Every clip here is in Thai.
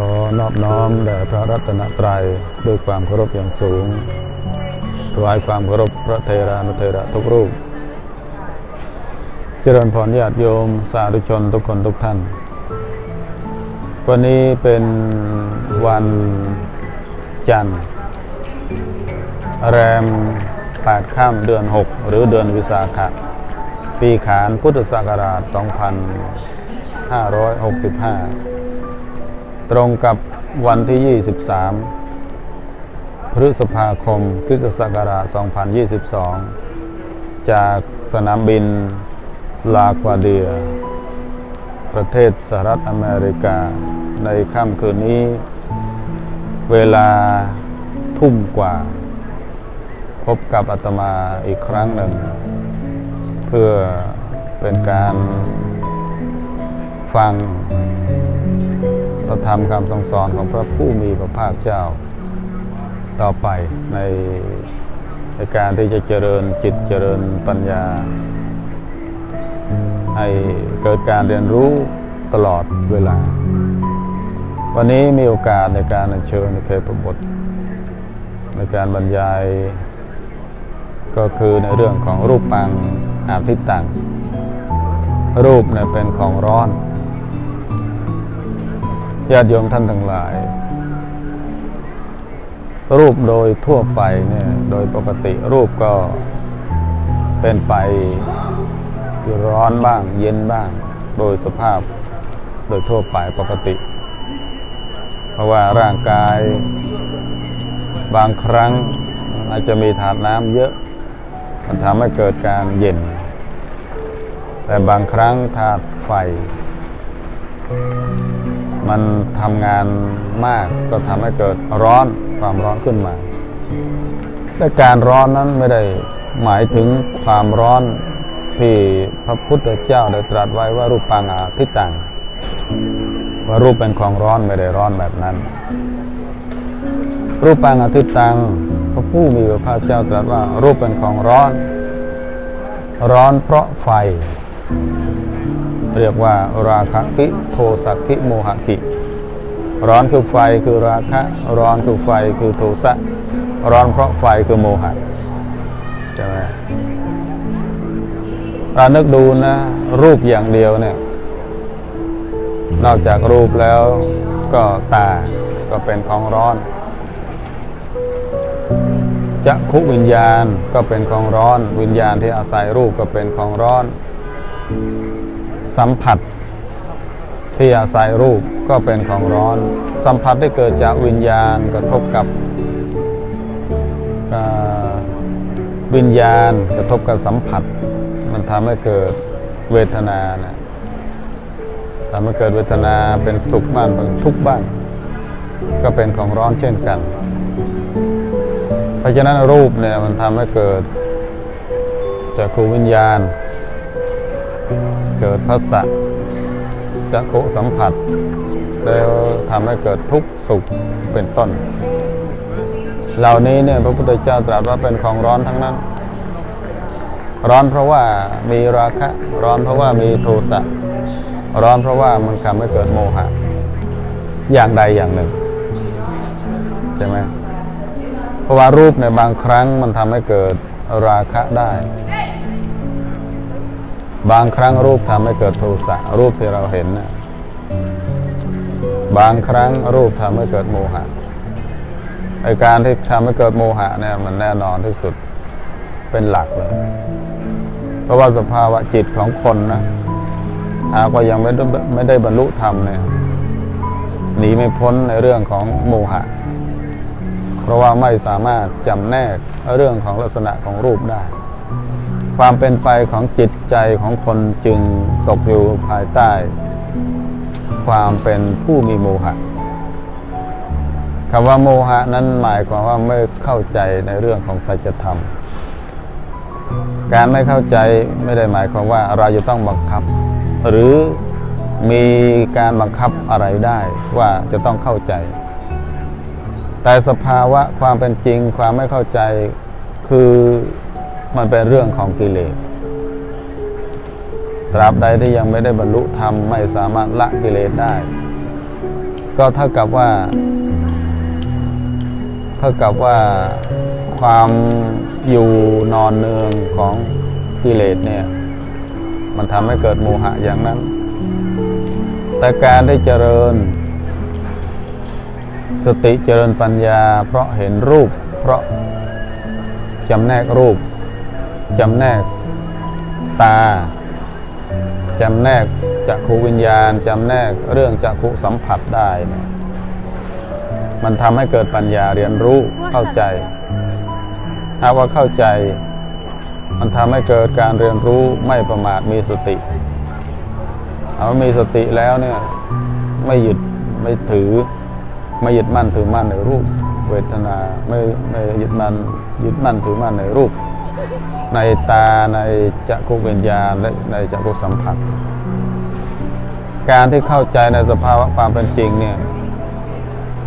ขอนอบน้อมแด่พระรัตนตรัยด้วยความเคารพอย่างสูง ถวายความเคารพพระเทรานุเทระทุกรูป เจริญพรญาติโยมสาธุชนทุกคนทุกท่าน วันนี้เป็นวันจันทร์ แรม8ข้ามเดือน 6 หรือเดือนวิสาขะ ปีขานพุทธศักราช 2565 ตรงกับวันที่ 23 พฤษภาคมคริสตศักราช 2022 จากสนามบินลากวาเดีย ประเทศสหรัฐอเมริกา ในค่ำคืนนี้ เวลาทุ่มกว่า พบกับอาตมาอีกครั้งหนึ่ง เพื่อเป็นการฟัง พระธรรมคำทรงสอนของพระผู้มีพระภาคเจ้าต่อไปในในการที่จะเจริญจิตเจริญปัญญา ให้เกิดการเรียนรู้ตลอดเวลา วันนี้มีโอกาสในการเชิญในเคปบท ในการบรรยาย ก็คือในเรื่องของรูปปังอาทิตตังรูปเนี่ยเป็นของร้อน ญาติโยมท่านทั้งหลาย รูปโดยทั่วไปเนี่ยโดยปกติรูปก็เป็นไปร้อนบ้าง เย็นบ้าง โดยสภาพโดยทั่วไปปกติ เพราะว่าร่างกายบางครั้งอาจจะมีถาดน้ำเยอะ มันทำให้เกิดการเย็น แต่บางครั้งธาตุไฟ มันทำงานมากก็ทำให้เกิดร้อนความร้อนขึ้นมา แต่การร้อนนั้นไม่ได้หมายถึงความร้อนที่พระพุทธเจ้าได้ตรัสไว้ว่ารูปปังอาทิตังว่ารูปเป็นของร้อนไม่ได้ร้อนแบบนั้น รูปปังอาทิตตังพระผู้มีพระภาคเจ้าตรัสว่ารูปเป็นของร้อน ร้อนเพราะไฟ เรียกว่าราคะคิโทสักคิโมหะคิ ร้อนคือไฟคือราคะ ร้อนคือไฟคือโทสะร้อนเพราะไฟคือโมหะใช่ไหมเรานึกดูนะ รูปอย่างเดียวเนี่ย นอกจากรูปแล้วก็ตาก็เป็นของร้อนจักขุวิญญาณก็เป็นของร้อน วิญญาณที่อาศัยรูปก็เป็นของร้อน สัมผัส ที่อาศัยรูปก็เป็นของร้อน สัมผัสที่เกิดจากวิญญาณกระทบกับวิญญาณกระทบกับสัมผัส มันทำให้เกิดเวทนานะทำให้เกิดเวทนาเป็นสุขบ้างเป็นทุกข์บ้าง ก็เป็นของร้อนเช่นกัน เพราะฉะนั้นรูปเนี่ยมันทำให้เกิดจากขูวิญญาณ เกิดพัสสะจักขุสัมผัส แล้วทำให้เกิดทุกข์สุขเป็นต้น เหล่านี้เนี่ยพระพุทธเจ้าตรัสว่าเป็นของร้อนทั้งนั้น ร้อนเพราะว่ามีราคะ ร้อนเพราะว่ามีโทสะ ร้อนเพราะว่ามันทำให้เกิดโมหะ อย่างใดอย่างหนึ่งใช่ไหมเพราะว่ารูปในบางครั้งมันทำให้เกิดราคะได้ บางครั้งรูปทำให้เกิดโทสะรูปที่เราเห็นนะบางครั้งรูปทำให้เกิดโมหะไอการที่ทำให้เกิดโมหะเนี่ยมันแน่นอนที่สุดเป็นหลักเลย เพราะว่าสภาวะจิตของคนนะหากว่ายังไม่ได้ไม่ได้บรรลุธรรมเนี่ยหนีไม่พ้นในเรื่องของโมหะ เพราะว่าไม่สามารถจำแนกเรื่องของลักษณะของรูปได้ ความเป็นไปของจิตใจของคนจึงตกอยู่ภายใต้ ความเป็นผู้มีโมหะคำว่าโมหะนั้นหมายความว่าไม่เข้าใจในเรื่องของสัจธรรม การไม่เข้าใจไม่ได้หมายความว่าเราจะต้องบังคับ หรือมีการบังคับอะไรได้ว่าจะต้องเข้าใจ แต่สภาวะความเป็นจริงความไม่เข้าใจคือ มันเป็นเรื่องของกิเลส ตราบใดที่ยังไม่ได้บรรลุธรรมไม่สามารถละกิเลสได้ ก็เท่ากับว่า เท่ากับว่าความอยู่นอนเนืองของกิเลสเนี่ย มันทำให้เกิดโมหะอย่างนั้น แต่การได้เจริญ สติเจริญปัญญา เพราะเห็นรูป เพราะจำแนกรูป จำแนกตา จำแนกจักขูวิญญาณ จำแนกเรื่องจักขูสัมผัสได้เนี่ยมันทำให้เกิดปัญญาเรียนรู้เข้าใจหากว่าเข้าใจ มันทำให้เกิดการเรียนรู้ไม่ประมาทมีสติ เอามีสติแล้วเนี่ยไม่หยุดไม่ถือ ไม่ยึดมั่นถือมั่นในรูป เวทนาไม่ไม่ยึดมั่นยึดมั่นถือมั่นในรูป ในตาในจักรุวิญญาณและในจักรสัมผัส การที่เข้าใจในสภาวะความเป็นจริงเนี่ย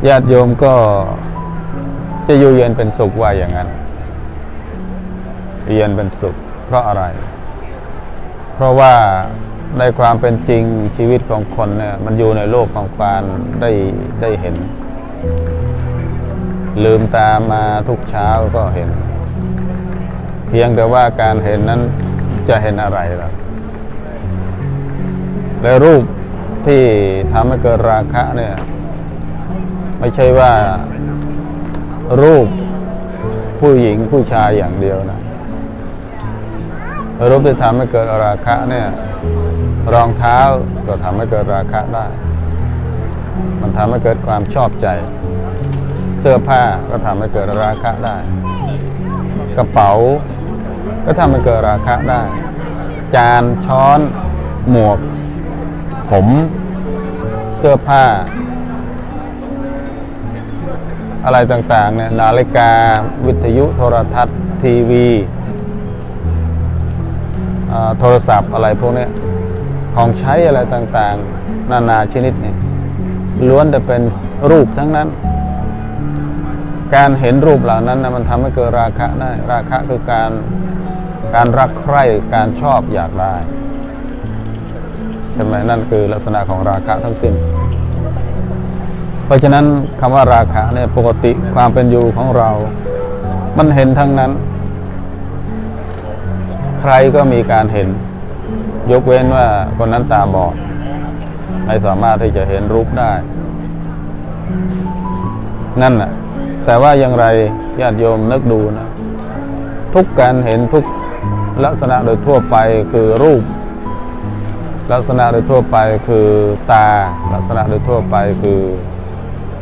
ญาติโยมก็จะอยู่เย็นเป็นสุขว่าอย่างนั้น เย็นเป็นสุข เพราะอะไร เพราะว่าในความเป็นจริงชีวิตของคนเนี่ยมันอยู่ในโลกของการได้ได้เห็น ลืมตามาทุกเช้าก็เห็น เพียงแต่ว่าการเห็นนั้นจะเห็นอะไรล่ะและรูปที่ทำให้เกิดราคะเนี่ย ไม่ใช่ว่ารูปผู้หญิงผู้ชายอย่างเดียวนะรูปที่ทำให้เกิดราคะเนี่ย รองเท้าก็ทำให้เกิดราคะได้ มันทำให้เกิดความชอบใจ เสื้อผ้าก็ทำให้เกิดราคะได้ กระเป๋า ก็ทำให้เกิดราคะได้ จานช้อน หมวก ผม เสื้อผ้า อะไรต่างๆเนี่ยนาฬิกา วิทยุโทรทัศน์ ทีวีโทรศัพท์อะไรพวกนี้ของใช้อะไรต่างๆ นานาชนิดเนี่ยล้วนแต่เป็นรูปทั้งนั้น การเห็นรูปเหล่านั้นนะมันทำให้เกิดราคะได้ ราคะคือการ การรักใคร่การชอบอยากได้ใช่ไหมนั่นคือลักษณะของราคะทั้งสิ้น เพราะฉะนั้นคำว่าราคะเนี่ยปกติความเป็นอยู่ของเรา มันเห็นทั้งนั้น ใครก็มีการเห็น ยกเว้นว่าคนนั้นตาบอดไม่สามารถที่จะเห็นรูปได้ นั่นน่ะแต่ว่าอย่างไรญาติโยมนึกดูนะ ทุกการเห็นทุก ลักษณะโดยทั่วไปคือรูป ลักษณะโดยทั่วไปคือตา ลักษณะโดยทั่วไปคือ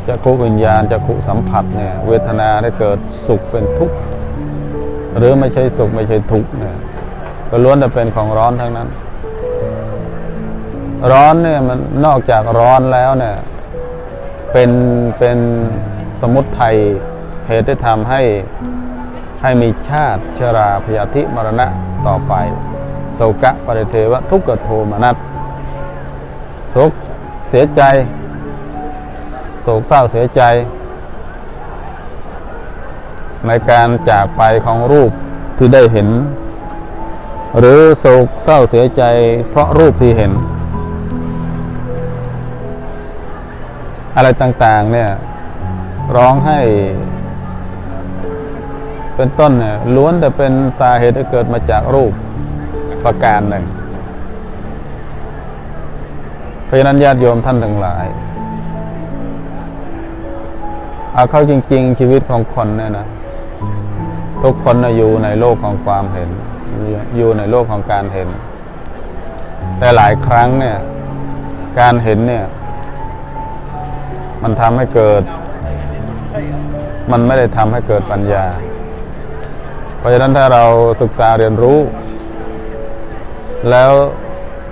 จักขุวิญญาณจักขุสัมผัสเนี่ยเวทนาได้เกิดสุขเป็นทุกข์หรือไม่ใช่สุขไม่ใช่ทุกข์เนี่ยก็ล้วนแต่เป็นของร้อนทั้งนั้น ร้อนเนี่ยมันนอกจากร้อนแล้วเนี่ยเป็นเป็นสมุติไทยเหตุที่ทำให้ให้มีชาติชราพยาธิมรณะ ต่อไปโศกะปริเทวะทุกขโทมนัสโศกเสียใจ โศกเศร้าเสียใจ ในการจากไปของรูปที่ได้เห็น หรือโศกเศร้าเสียใจ เพราะรูปที่เห็น อะไรต่าง ๆ เนี่ย ร้องให้ เป็นต้นเนี่ยล้วนแต่เป็นสาเหตุที่เกิดมาจากรูปประการหนึ่งเพราะนั้นญาติโยมท่านทั้งหลายเอาเข้าจริง ๆ ชีวิตของคนเนี่ยนะทุกคนนะอยู่ในโลกของความเห็น อยู่ในโลกของการเห็น แต่หลายครั้งเนี่ย การเห็นเนี่ย มันทำให้เกิด มันไม่ได้ทำให้เกิดปัญญา ราะฉะนั้นถ้าเราศึกษาเรียนรู้ แล้ว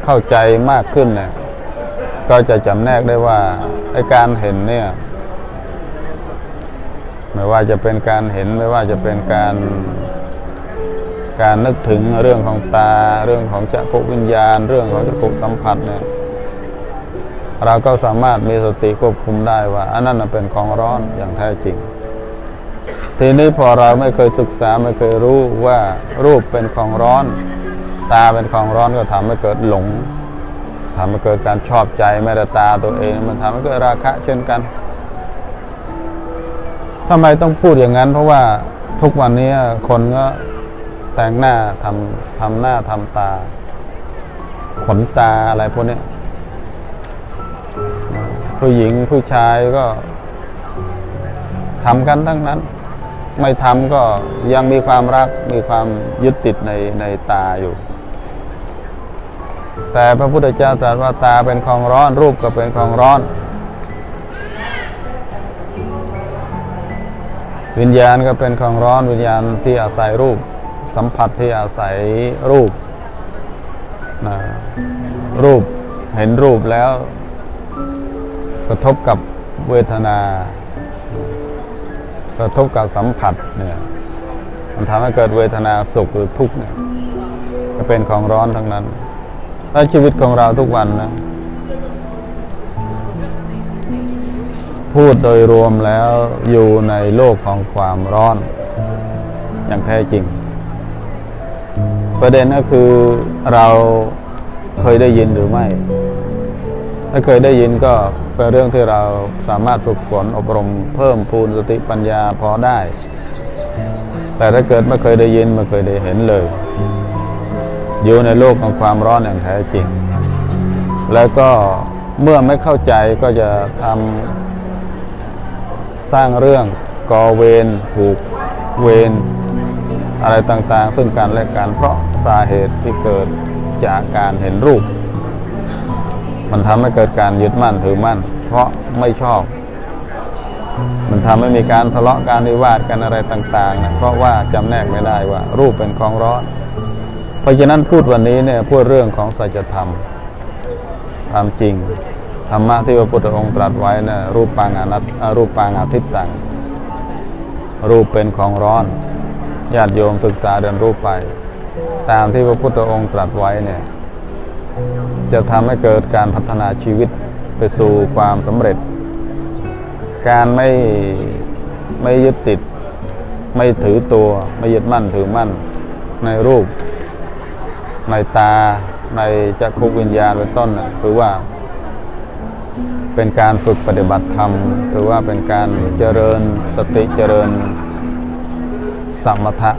เข้าใจมากขึ้นเนี่ยก็จะจำแนกได้ว่าไอ้การเห็นเนี่ยไม่ว่าจะเป็นการเห็นไม่ว่าจะเป็นการการนึกถึงเรื่องของตา เรื่องของจักรวิญญาณ เรื่องของจักรสัมผัสเนี่ยเราก็สามารถมีสติควบคุมได้ว่าอันนั้นเป็นของร้อนอย่างแท้จริง ทีนี้พอเราไม่เคยศึกษาไม่เคยรู้ว่ารูปเป็นของร้อน ตาเป็นของร้อนก็ทำให้เกิดหลงทำให้เกิดการชอบใจเมตตาตัวเองมันทำให้เกิดราคะเช่นกันทำไมต้องพูดอย่างนั้น เพราะว่าทุกวันนี้คนก็แต่งหน้าทำทำหน้าทำตา ขนตาอะไรพวกนี้ผู้หญิงผู้ชายก็ทำกันทั้งนั้น ไม่ทำก็ยังมีความรักมีความยึดติดในในตาอยู่ แต่พระพุทธเจ้าตรัสว่าตาเป็นของร้อนรูปก็เป็นของร้อน วิญญาณก็เป็นของร้อนวิญญาณที่อาศัยรูป สัมผัสที่อาศัยรูปนะรูปเห็นรูปแล้ว กระทบกับเวทนา กระทบกับสัมผัสเนี่ยมันทำให้เกิดเวทนาสุขหรือทุกข์เนี่ยก็เป็นของร้อนทั้งนั้นและชีวิตของเราทุกวันนะพูดโดยรวมแล้วอยู่ในโลกของความร้อน อย่างแท้จริง ประเด็นก็คือเราเคยได้ยินหรือไม่ ถ้าเคยได้ยินก็เป็นเรื่องที่เราสามารถฝึกฝนอบรมเพิ่มพูนสติปัญญาพอได้ แต่ถ้าเกิดไม่เคยได้ยินไม่เคยได้เห็นเลย อยู่ในโลกของความร้อนอย่างแท้จริง แล้วก็เมื่อไม่เข้าใจก็จะทำสร้างเรื่องก่อเวรผูกเวรอะไรต่างๆ ซึ่งกันและกันเพราะสาเหตุที่เกิดจากการเห็นรูป มันทำให้เกิดการยึดมั่นถือมั่น เพราะไม่ชอบ มันทำให้มีการทะเลาะการวิวาทกันอะไรต่างๆนะเพราะว่าจำแนกไม่ได้ว่า รูปเป็นของร้อน เพราะฉะนั้นพูดวันนี้เนี่ยพูดเรื่องของสัจธรรมความจริงธรรมะที่พระพุทธองค์ตรัสไว้นะรูปปางอนัตรูปปางอาทิตตังรูปเป็นของร้อนญาติโยมศึกษาเรียนรู้ไป ตามที่พระพุทธองค์ตรัสไว้เนี่ย จะทำให้เกิดการพัฒนาชีวิตไปสู่ความสำเร็จ การไม่ไม่ยึดติด ไม่ถือตัว ไม่ยึดมั่นถือมั่นในรูป ในตา ในจักขุวิญญาณเป็นต้นคือว่า เป็นการฝึกปฏิบัติธรรมหรือว่าเป็นการเจริญสติเจริญสมถะ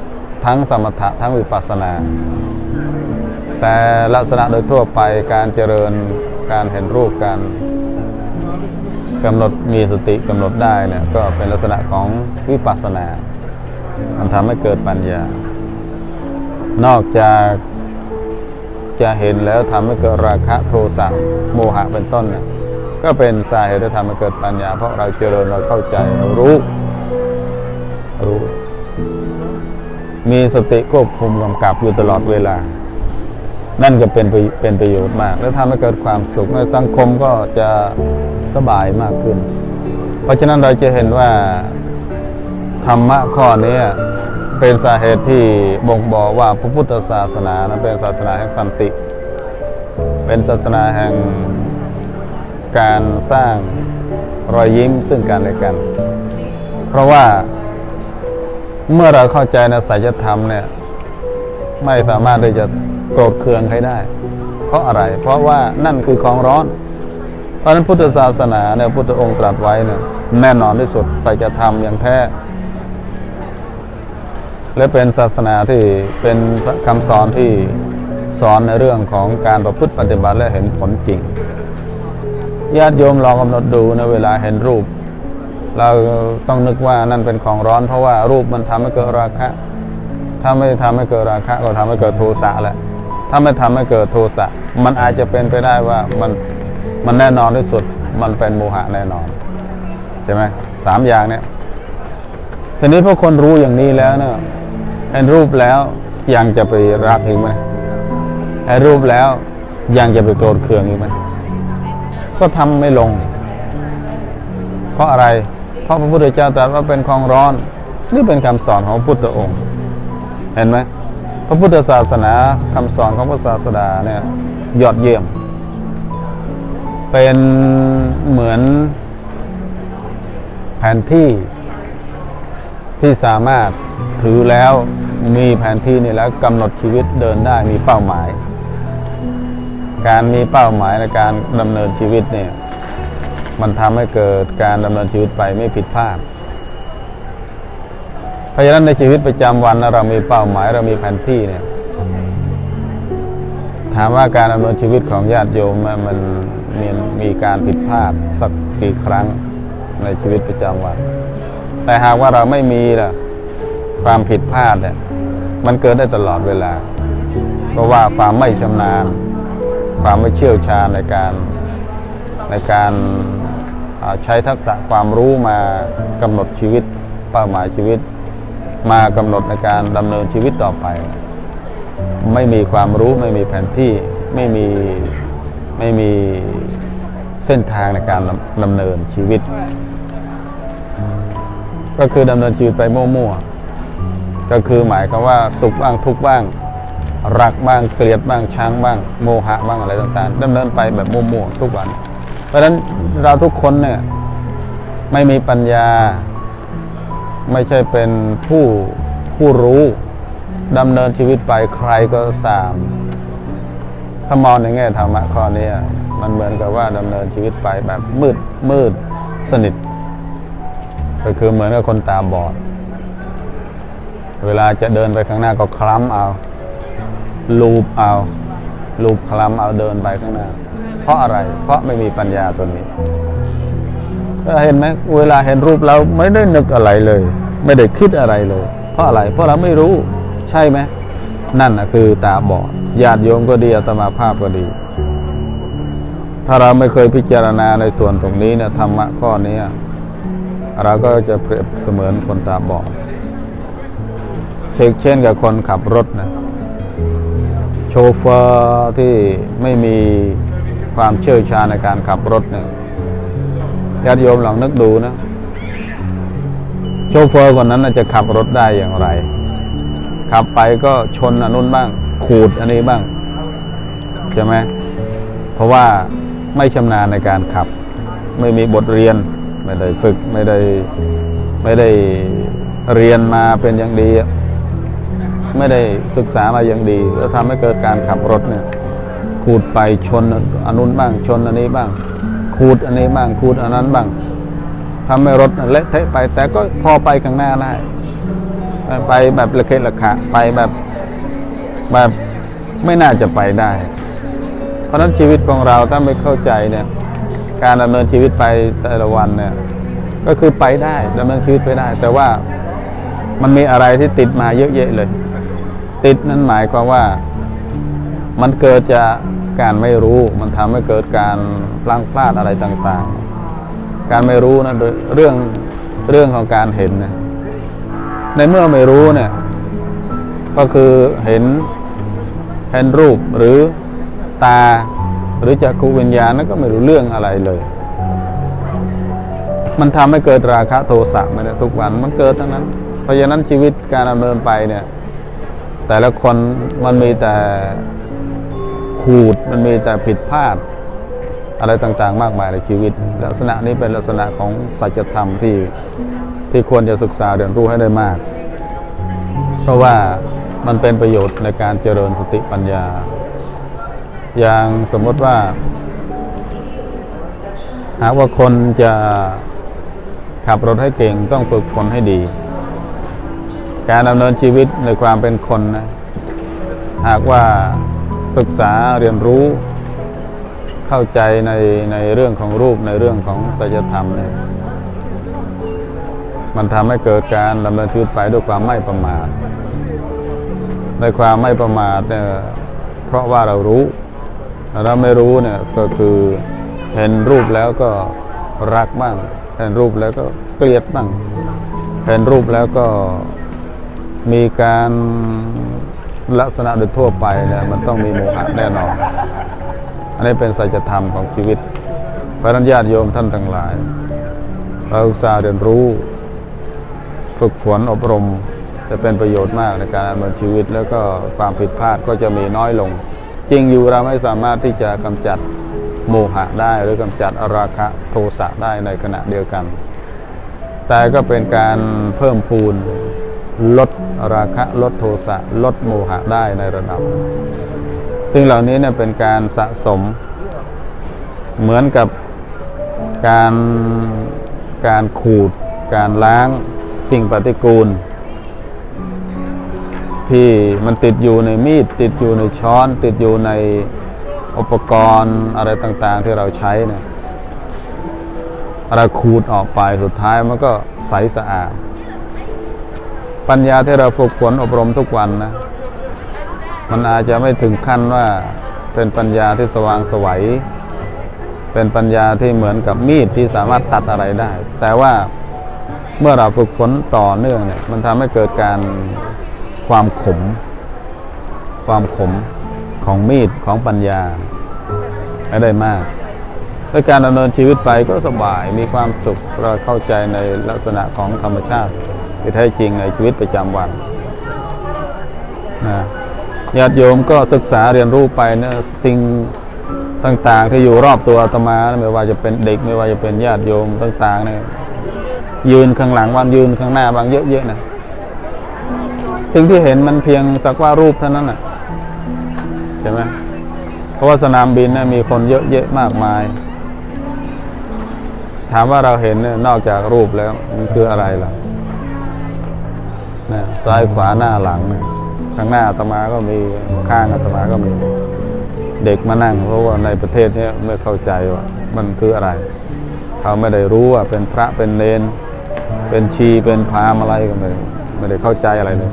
ทั้งสมถะทั้งวิปัสสนา แต่ลักษณะโดยทั่วไปการเจริญการเห็นรูปการกำหนดมีสติกำหนดได้เนี่ยก็เป็นลักษณะของวิปัสสนา มันทำให้เกิดปัญญา นอกจากจะเห็นแล้วทำให้เกิดราคะโทสะโมหะเป็นต้นเนี่ยก็เป็นสาเหตุที่ทำให้เกิดปัญญา เพราะเราเจริญเราเข้าใจเรารู้รู้ มีสติควบคุมกำกับอยู่ตลอดเวลา นั่นก็เป็นเป็นประโยชน์มาก แล้วทำให้เกิดความสุขในสังคมก็จะสบายมากขึ้น เพราะฉะนั้นเราจะเห็นว่าธรรมะข้อนี้เป็นสาเหตุที่บ่งบอกว่าพระพุทธศาสนานะเป็นศาสนาแห่งสันติ เป็นศาสนาแห่งการสร้างรอยยิ้มซึ่งกันและกัน เพราะว่าเมื่อเราเข้าใจในสัจธรรมเนี่ยไม่สามารถที่จะ โกรธเคืองใครได้ เพราะอะไร เพราะว่านั่นคือของร้อน เพราะนั้นพุทธศาสนาเนี่ยพุทธองค์ตรัสไว้เนี่ยแน่นอนที่สุดสัจธรรมอย่างแท้และเป็นศาสนาที่เป็นคำสอนที่สอนในเรื่องของการประพฤติปฏิบัติและเห็นผลจริงญาติโยมลองกำหนดดูในะเวลาเห็นรูป เราต้องนึกว่านั่นเป็นของร้อน เพราะว่ารูปมันทำให้เกิดราคะ ถ้าไม่ทำให้เกิดราคะก็ทำให้เกิดโทสะแหละ ถ้าไม่ทำให้เกิดโทสะมันอาจจะเป็นไปได้ว่ามันมันแน่นอนที่สุด มันเป็นโมหะแน่นอนใช่ไหมสามอย่างเนี่ยทีนี้พวกคนรู้อย่างนี้แล้วเนี่ยเห็นรูปแล้วยังจะไปรักอีกไหมเห็นรูปแล้วยังจะไปโกรธเคืองอีกไหมก็ทำไม่ลง เพราะอะไร เพราะพระพุทธเจ้าตรัสว่าเป็นของร้อน นี่เป็นคำสอนของพุทธองค์ เห็นไหม พระพุทธศาสนาคำสอนของพระศาสดาเนี่ยยอดเยี่ยม เป็นเหมือนแผนที่ที่สามารถถือแล้วมีแผนที่นี่แล้วกำหนดชีวิตเดินได้มีเป้าหมาย การมีเป้าหมายในการดำเนินชีวิตเนี่ยมันทำให้เกิดการดำเนินชีวิตไปไม่ผิดพลาด เพราะฉะนั้นในชีวิตประจำวันเรามีเป้าหมายเรามีแผนที่เนี่ย ถามว่าการดำเนินชีวิตของญาติโยมมันมีมีการผิดพลาดสักกี่ครั้งในชีวิตประจำวัน แต่หากว่าเราไม่มีล่ะความผิดพลาดเนี่ยมันเกิดได้ตลอดเวลา เพราะว่าความไม่ชำนาญ ความไม่เชี่ยวชาญในการในการใช้ทักษะความรู้มากำหนดชีวิตเป้าหมายชีวิต มากำหนดในการดำเนินชีวิตต่อไป ไม่มีความรู้ไม่มีแผนที่ไม่มีไม่มีเส้นทางในการดำเนินชีวิต ก็คือดำเนินชีวิตไปมั่วๆก็คือหมายความว่าสุขบ้างทุกบ้าง รักบ้างเกลียดบ้างชังบ้าง โมหะบ้างอะไรต่างๆดำเนินไปแบบมั่วๆทุกวัน เพราะฉะนั้นเราทุกคนเนี่ยไม่มีปัญญา ไม่ใช่เป็นผู้ผู้รู้ดำเนินชีวิตไปใครก็ตาม ถ้ามองในแง่ธรรมะข้อนี้มันเหมือนกับว่าดำเนินชีวิตไปแบบมืดมืดสนิทก็คือเหมือนกับคนตาบอด เวลาจะเดินไปข้างหน้าก็คล้ำเอา ลูบเอา ลูบคล้ำเอาเดินไปข้างหน้า เพราะอะไร เพราะไม่มีปัญญาตัวนี้ เห็นไหมเวลาเห็นรูปเราไม่ได้นึกอะไรเลย ไม่ได้คิดอะไรเลย เพราะอะไร เพราะเราไม่รู้ใช่ไหมนั่นนะคือตาบอดญาติโยมก็ดีอาตมาภาพก็ดี ถ้าเราไม่เคยพิจารณาในส่วนตรงนี้เนี่ยธรรมะข้อนี้เราก็จะเปรียบเสมือนคนตาบอดเช่นเช่นกับคนขับรถนะโชเฟอร์ที่ไม่มีความเชี่ยวชาญในการขับรถเนี่ย ญาติโยมลองนึกดูนะ โชเฟอร์คนนั้นจะขับรถได้อย่างไร ขับไปก็ชนอันนู้นบ้าง ขูดอันนี้บ้าง ใช่ไหม เพราะว่าไม่ชำนาญในการขับ ไม่มีบทเรียน ไม่ได้ฝึก ไม่ได้ ไม่ได้เรียนมาเป็นอย่างดี ไม่ได้ศึกษามาอย่างดี แล้วทำให้เกิดการขับรถเนี่ยขูดไปชนอันนู้นบ้างชนอันนี้บ้าง ขูดอันนี้บ้างขูดอันนั้นบ้างทำให้รถเละเทะไป แต่ก็พอไปข้างหน้าได้ไปแบบระเคะระขะไปแบบแบบไม่น่าจะไปได้ เพราะนั้นชีวิตของเราถ้าไม่เข้าใจเนี่ยการดำเนินชีวิตไปแต่ละวันเนี่ยก็คือไปได้ดำเนินชีวิตไปได้ แต่ว่ามันมีอะไรที่ติดมาเยอะแยะเลย ติดนั้นหมายความว่ามันเกิดจาก การไม่รู้มันทำให้เกิดการพลังพลาดอะไรต่างๆ การไม่รู้นะเรื่องเรื่องของการเห็นนะในเมื่อไม่รู้เนี่ย ก็คือเห็นเห็นรูปหรือตาหรือจักรวิญญาณนั่นก็ไม่รู้เรื่องอะไรเลย มันทำให้เกิดราคะโทสะไม่ได้ทุกวันมันเกิดทั้งนั้น เพราะฉะนั้นชีวิตการดำเนินไปเนี่ย แต่ละคนมันมีแต่ ขูดมันมีแต่ผิดพลาด อะไรต่างๆ มากมายในชีวิต ลักษณะนี้เป็นลักษณะของสัจธรรมที่ที่ควรจะศึกษาเรียนรู้ให้ได้มาก เพราะว่ามันเป็นประโยชน์ในการเจริญสติปัญญา อย่างสมมติว่า หากว่าคนจะขับรถให้เก่งต้องฝึกฝนให้ดี การดำเนินชีวิตในความเป็นคนนะหากว่า ศึกษาเรียนรู้เข้าใจในในเรื่องของรูปในเรื่องของสัจธรรมเนี่ยมันทำให้เกิดการดำเนินชีวิตไปด้วยความไม่ประมาทในความไม่ประมาทเนี่ยเพราะว่าเรารู้เราไม่รู้เนี่ยก็คือเห็นรูปแล้วก็รักบ้าง เห็นรูปแล้วก็เกลียดบ้าง เห็นรูปแล้วก็มีการ ลักษณะโดยทั่วไปเนี่ยมันต้องมีโมหะแน่นอน อันนี้เป็นสัจธรรมของชีวิตพระนัญญาติโยมท่านทั้งหลาย เราศึกษาเรียนรู้ ฝึกฝนอบรมจะเป็นประโยชน์มากในการดำเนินชีวิต แล้วก็ความผิดพลาดก็จะมีน้อยลง จริงอยู่เราไม่สามารถที่จะกำจัดโมหะได้หรือกำจัดอราคะโทสะได้ในขณะเดียวกัน แต่ก็เป็นการเพิ่มพูน ลดราคะลดโทสะลดโมหะได้ในระดับ ซึ่งเหล่านี้เนี่ยเป็นการสะสมเหมือนกับการการขูด การล้างสิ่งปฏิกูล ที่มันติดอยู่ในมีด ติดอยู่ในช้อน ติดอยู่ในอุปกรณ์อะไรต่างๆที่เราใช้เนี่ยเราขูดออกไปสุดท้ายมันก็ใสสะอาด ปัญญาที่เราฝึกฝนอบรมทุกวันนะ มันอาจจะไม่ถึงขั้นว่าเป็นปัญญาที่สว่างสวัย เป็นปัญญาที่เหมือนกับมีดที่สามารถตัดอะไรได้ แต่ว่าเมื่อเราฝึกฝนต่อเนื่องเนี่ย มันทำให้เกิดการความขม ความขมของมีดของปัญญาได้มากและการดำเนินชีวิตไปก็สบายมีความสุขเราเข้าใจในลักษณะของธรรมชาติ ที่แท้จริงในชีวิตประจำวันนะญาติโยมก็ศึกษาเรียนรู้ไปนะสิ่งต่างๆ ที่อยู่รอบตัวอาตมาไม่ว่าจะเป็นเด็กไม่ว่าจะเป็นญาติโยมต่างๆเนี่ยยืนข้างหลังบางยืนข้างหน้าบางเยอะๆนะสิ่งที่เห็นมันเพียงสักว่ารูปเท่านั้นน่ะใช่ไหมเพราะว่าสนามบินเนี่ยมีคนเยอะแยะมากมาย ถามว่าเราเห็นเนี่ยนอกจากรูปแล้วมันคืออะไรล่ะ นะซ้ายขวาหน้าหลังเนี่ยข้างหน้าอาตมาก็มีข้างอาตมาก็มี เด็กมานั่ง เพราะว่าในประเทศเนี้ไม่เข้าใจว่ามันคืออะไร เขาไม่ได้รู้ว่าเป็นพระเป็นเนนเป็นชีเป็นพรามอะไรกันเลยไม่ได้เข้าใจอะไรเลย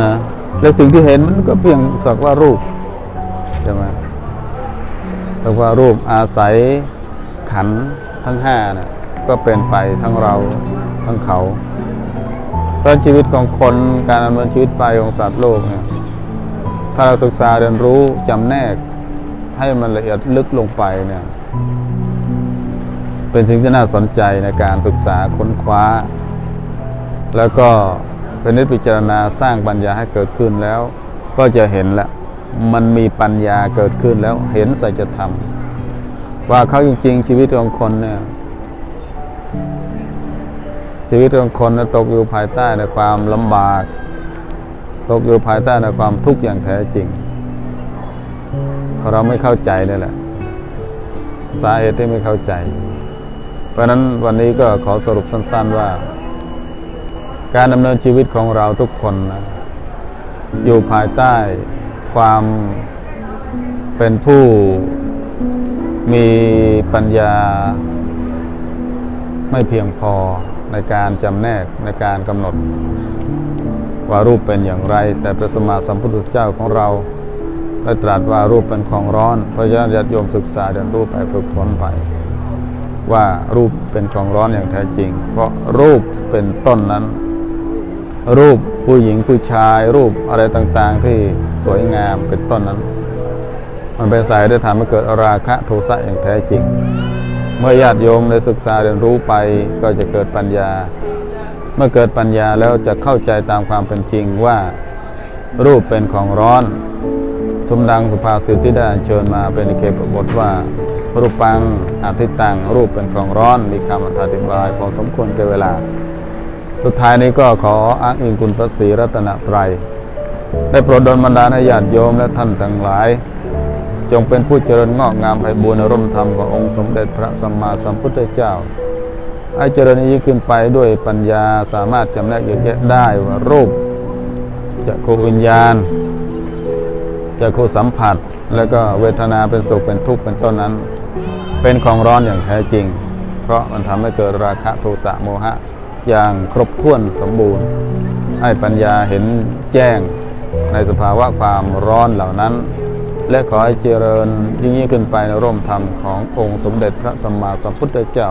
นะและสิ่งที่เห็นมันก็เพียงสักว่ารูปใช่ไหมสักว่ารูปอาศัยขันทั้งห้านะก็เป็นไปทั้งเราทั้งเขา เพราะชีวิตของคนการดำเนินชีวิตไปของสัตว์โลกเนี่ยถ้าเราศึกษาเรียนรู้จำแนกให้มันละเอียดลึกลงไปเนี่ยเป็นสิ่งที่น่าสนใจในการศึกษาค้นคว้า แล้วก็เป็นนิพิจารณาสร้างปัญญาให้เกิดขึ้นแล้ว ก็จะเห็นแหละมันมีปัญญาเกิดขึ้นแล้วเห็นสัจธรรมว่าเขาจริงๆชีวิตของคนเนี่ย ชีวิตของคนตกอยู่ภายใต้ในความลำบาก ตกอยู่ภายใต้ในความทุกข์อย่างแท้จริง เราไม่เข้าใจนี่แหละ สาเหตุที่ไม่เข้าใจ เพราะฉะนั้นวันนี้ก็ขอสรุปสั้น ๆว่า การดำเนินชีวิตของเราทุกคนนะอยู่ภายใต้ความเป็นผู้มีปัญญาไม่เพียงพอ ในการจำแนกในการกำหนด ว่ารูปเป็นอย่างไร แต่พระสมมาสัมพุทธเจ้าของเราได้ตรัสว่ารูปเป็นของร้อน เพราะฉะนั้นญาติโยมศึกษาเรียนรู้ไปฝึกฝนไป ว่ารูปเป็นของร้อนอย่างแท้จริง เพราะรูปเป็นต้นนั้น รูปผู้หญิงผู้ชาย รูปอะไรต่างๆ ที่สวยงามเป็นต้นนั้น มันเป็นสายได้ทำให้เกิดราคะโทสะอย่างแท้จริง เมื่อญาติโยมได้ศึกษาเรียนรู้ไปก็จะเกิดปัญญา เมื่อเกิดปัญญาแล้วจะเข้าใจตามความเป็นจริงว่า รูปเป็นของร้อนทุมดังสุภาษิตที่ได้เชิญมาเป็นเกปบทว่า รูปปังอาทิตังรูปเป็นของร้อนมีคำอธิบายพอสมควรแก่เวลา สุดท้ายนี้ก็ขออ้างอิงคุณพระศรีรัตนตรัยได้โปรดดลบันดาลให้ญาติโยมและท่านทั้งหลาย จงเป็นผู้เจริญงอกงามไพบูรณร่มธรรมขององค์สมเด็จพระสัมมาสัมพุทธเจ้าให้เจริญยิ่งขึ้นไปด้วยปัญญาสามารถจำแนกแยกแยะได้ว่ารูปจะโควิญญาณจะโคสัมผัส แล้วก็เวทนาเป็นสุขเป็นทุกข์เป็นต้นนั้น เป็นของร้อนอย่างแท้จริง เพราะมันทำให้เกิดราคะโทสะโมหะ อย่างครบถ้วนสมบูรณ์ ให้ปัญญาเห็นแจ้งในสภาวะความร้อนเหล่านั้น และขอให้เจริญยิ่งยิ่งขึ้นไปในร่มธรรมขององค์สมเด็จพระสัมมาสัมพุทธเจ้า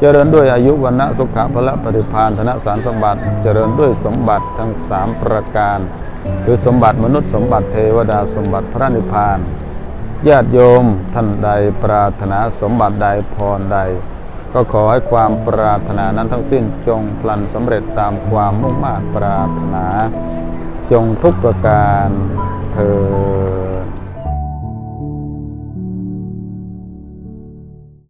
เจริญด้วยอายุวันนะสุขะพละปฏิพานธนสารสมบัติ เจริญด้วยสมบัติทั้งสามประการ คือสมบัติมนุษย์สมบัติเทวดาสมบัติพระนิพพาน ญาติโยมท่านใดปรารถนาสมบัติใดพรใด ก็ขอให้ความปรารถนานั้นทั้งสิ้นจงพลันสำเร็จตามความมุ่งมา่ปรารถนา จงทุกประการเธอ